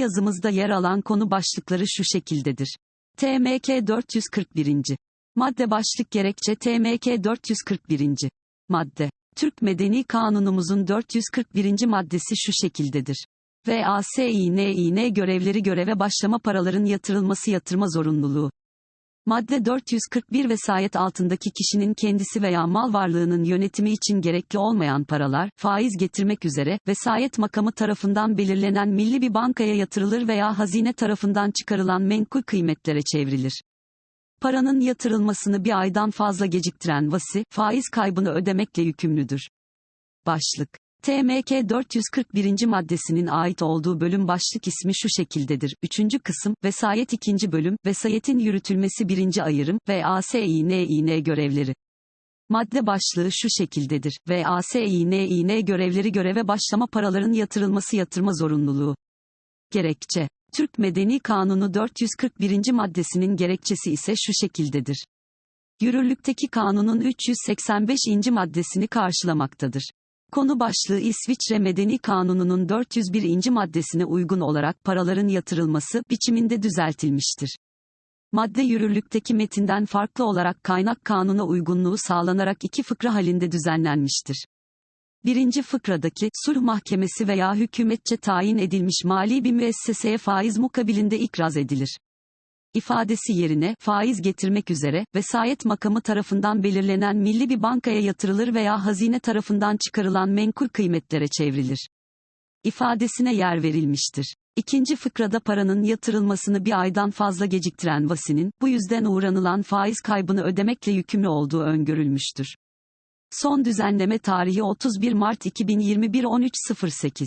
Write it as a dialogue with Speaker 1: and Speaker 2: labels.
Speaker 1: yazımızda yer alan konu başlıkları şu şekildedir. TMK 441. Madde başlık gerekçe TMK 441. Madde. Türk Medeni Kanunumuzun 441. maddesi şu şekildedir. VASİNİN görevleri göreve başlama paraların yatırılması yatırma zorunluluğu. Madde 441 vesayet altındaki kişinin kendisi veya mal varlığının yönetimi için gerekli olmayan paralar, faiz getirmek üzere, vesayet makamı tarafından belirlenen milli bir bankaya yatırılır veya hazine tarafından çıkarılan menkul kıymetlere çevrilir. Paranın yatırılmasını bir aydan fazla geciktiren vasi, faiz kaybını ödemekle yükümlüdür. Başlık TMK 441. maddesinin ait olduğu bölüm başlık ismi şu şekildedir. 3. kısım, Vesayet 2. bölüm, Vesayetin yürütülmesi 1. ayırım, VASİNİN görevleri. Madde başlığı şu şekildedir. VASİNİN görevleri göreve başlama paraların yatırılması yatırma zorunluluğu. Gerekçe. Türk Medeni Kanunu 441. maddesinin gerekçesi ise şu şekildedir. Yürürlükteki kanunun 385. maddesini karşılamaktadır. Konu başlığı İsviçre Medeni Kanunu'nun 401. maddesine uygun olarak paraların yatırılması biçiminde düzeltilmiştir. Madde yürürlükteki metinden farklı olarak kaynak kanuna uygunluğu sağlanarak iki fıkra halinde düzenlenmiştir. Birinci fıkradaki, sulh mahkemesi veya hükümetçe tayin edilmiş mali bir müesseseye faiz mukabilinde ikraz edilir ifadesi yerine faiz getirmek üzere vesayet makamı tarafından belirlenen milli bir bankaya yatırılır veya hazine tarafından çıkarılan menkul kıymetlere çevrilir. ifadesine yer verilmiştir. İkinci fıkrada paranın yatırılmasını bir aydan fazla geciktiren vasinin, bu yüzden uğranılan faiz kaybını ödemekle yükümlü olduğu öngörülmüştür. Son düzenleme tarihi 31 Mart 2021 13.08